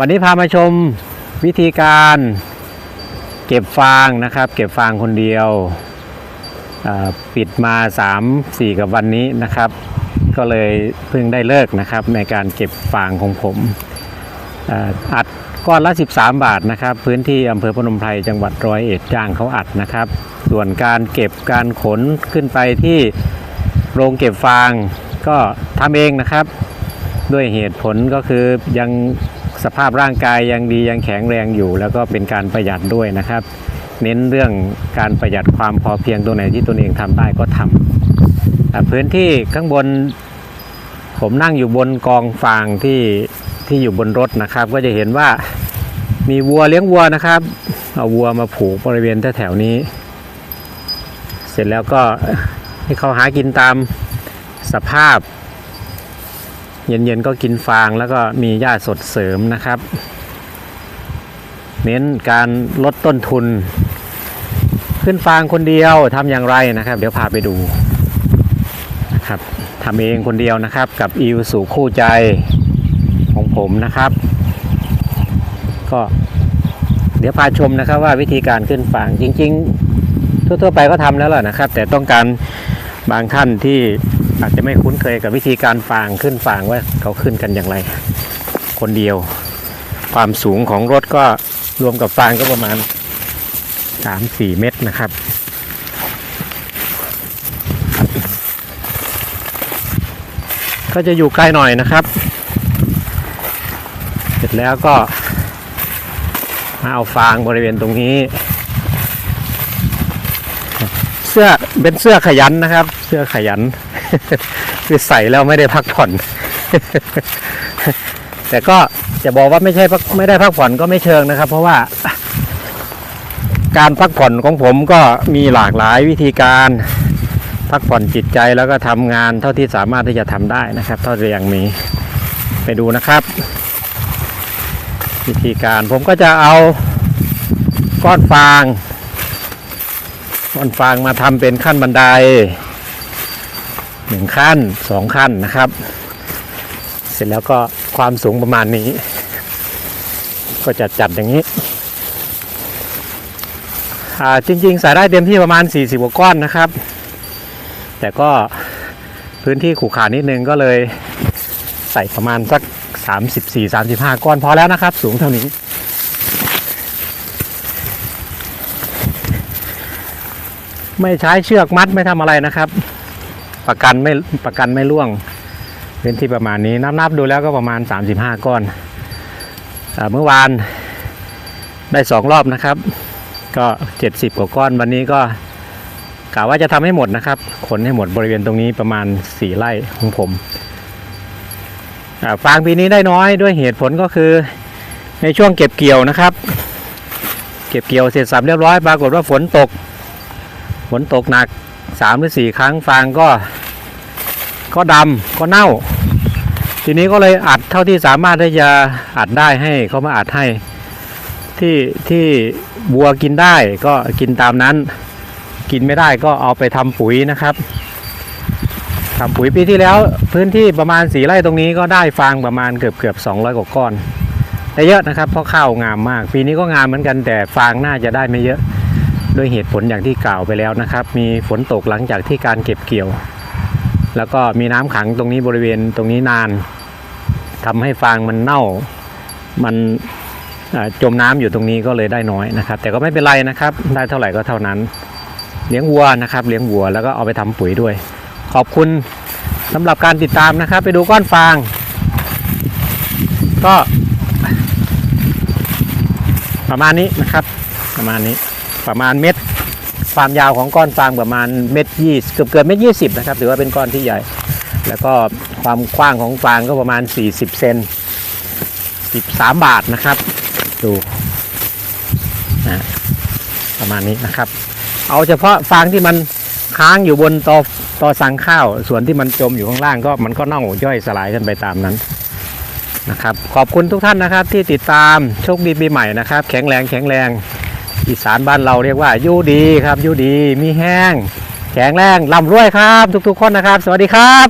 วันนี้พามาชมวิธีการเก็บฟางนะครับ เก็บฟางคนเดียวปิดมา 3 4 กับวันนี้นะครับ ก็เลยเพิ่งได้เลิกนะครับ ในการเก็บฟางของผมอ,อัดก้อนละ 13 บาทนะครับ พื้นที่อำเภอพนมไพรจังหวัดร้อยเอ็ดจ้างเขาอัดนะครับ ส่วนการเก็บการขนขึ้นไปที่โรงเก็บฟางก็ทำเองนะครับ ด้วยเหตุผลก็คือยัง สภาพร่างกายยังดียังแข็งแรงอยู่ แล้วก็เป็นการประหยัดด้วยนะครับ เน้นเรื่องการประหยัดความพอเพียงตัวไหนที่ตนเองทำได้ก็ทำอ่าพื้นที่ข้างบน ผมนั่งอยู่บนกองฟางที่ที่อยู่บนรถนะครับ ก็จะเห็นว่ามีวัวเลี้ยงวัวนะครับเอาวัวมาผูกบริเวณแถวๆนี้ เสร็จแล้วก็ให้เขาหากินตามสภาพ เย็นๆก็กินฟางแล้วก็มีหญ้าสดเสริมนะครับ เน้นการลดต้นทุน ขึ้นฟางคนเดียวทำอย่างไรนะครับ เดี๋ยวพาไปดูนะครับทำเองคนเดียวนะครับกับอิวสู่คู่ใจของผมนะครับ ก็เดี๋ยวพาชมนะครับว่าวิธีการขึ้นฟางจริง ๆ ทั่วๆไปก็ทำแล้วล่ะนะครับ แต่ต้องการบางท่านที่ อาจจะไม่คุ้นเคยกับวิธีการฟางขึ้นฟางว่าเขาขึ้นกันอย่างไร คนเดียว ความสูงของรถก็รวมกับฟางก็ประมาณ 3-4 เมตรนะครับก็จะอยู่ไกลหน่อยนะครับ เสร็จแล้วก็มาเอาฟางบริเวณตรงนี้ เสื้อเป็นเสื้อขยันนะครับ เสื้อขยัน คือใส่แล้วไม่ได้พักผ่อน แต่ก็จะบอกว่าไม่ใช่ไม่ได้พักผ่อนก็ไม่เชิงนะครับ เพราะว่าการพักผ่อนของผมก็มีหลากหลายวิธีการพักผ่อนจิตใจแล้วก็ทำงานเท่าที่สามารถที่จะทำได้นะครับ เท่าที่ยังมีไปดูนะครับ วิธีการผมก็จะเอาก้อนฟางก้อนฟางมาทำเป็นขั้นบันได หนึ่งขั้นสองขั้นนะครับ เสร็จแล้วก็ความสูงประมาณนี้ ก็จะจัดอย่างนี้อ่าจริงๆใส่ได้เต็มที่ประมาณ 40กว่าก้อนนะครับ แต่ก็พื้นที่ขู่ขานิดนึงก็เลยใส่ประมาณสัก 34-35 ก้อนพอแล้วนะครับ สูงเท่านี้ ไม่ใช้เชือกมัดไม่ทำอะไรนะครับ ประกันไม่ประกันไม่ล่วงพื้นที่ประมาณนี้นับนับดูแล้วก็ประมาณ 35 ก้อนอเมื่อวานได้สองรอบนะครับ ก็ 70 กว่าก้อนวันนี้ก็กะว่าจะทำให้หมดนะครับ ขนให้หมดบริเวณตรงนี้ประมาณ 4ไร่ของผมฟางปีนี้ได้น้อยด้วยเหตุผลก็คือในช่วงเก็บเกี่ยวนะครับ เก็บเกี่ยวเสร็จสับเรียบร้อยปรากฏว่าฝนตก ฝนตกหนัก สามหรือสี่ครั้งฟางก็ ก็ดำก็เน่า ทีนี้ก็เลยอัดเท่าที่สามารถที่จะอัดได้ให้เขามาอัดให้ ที่ที่บัวกินได้ก็กินตามนั้น กินไม่ได้ก็เอาไปทำปุ๋ยนะครับทำปุ๋ยปีที่แล้วพื้นที่ประมาณสีไร่ตรงนี้ก็ได้ฟางประมาณเกือบเกือบสองกว่าก้อนได้เยอะนะครับเพราะข้าวงามมาก ปีนี้ก็งามเหมือนกันแต่ฟางน่าจะได้ไม่เยอะ ด้วยเหตุผลอย่างที่กล่าวไปแล้วนะครับ มีฝนตกหลังจากที่การเก็บเกี่ยว แล้วก็มีน้ำขังตรงนี้บริเวณตรงนี้นานทำให้ฟางมันเน่ามันจมน้ำอยู่ตรงนี้ก็เลยได้น้อยนะครับ แต่ก็ไม่เป็นไรนะครับ ได้เท่าไหร่ก็เท่านั้น เลี้ยงวัวนะครับ เลี้ยงวัวแล้วก็เอาไปทำปุ๋ยด้วย ขอบคุณสำหรับการติดตามนะครับ ไปดูก้อนฟาง ก็ประมาณนี้นะครับ ประมาณนี้ ประมาณเม็ดความยาวของก้อนฟางประมาณเม็ดยี่เกือบเกือบเม็ดยี่สิบนะครับถือว่าเป็นก้อนที่ใหญ่ แล้วก็ความกว้างของฟางก็ประมาณ 40เซน13 บาทนะครับดูนะประมาณนี้นะครับ เอาเฉพาะฟางที่มันค้างอยู่บนตอตอสังข้าว ส่วนที่มันจมอยู่ข้างล่างก็มันก็น่าย่อยสลายกันไปตามนั้นนะครับ ขอบคุณทุกท่านนะครับที่ติดตามโชคดีปีใหม่นะครับ แข็งแรงแข็งแรง อีสานบ้านเราเรียกว่าอยู่ดีครับอยู่ดีมีแห้ง แข็งแรงร่ำรวยครับ ทุกๆคนนะครับ สวัสดีครับ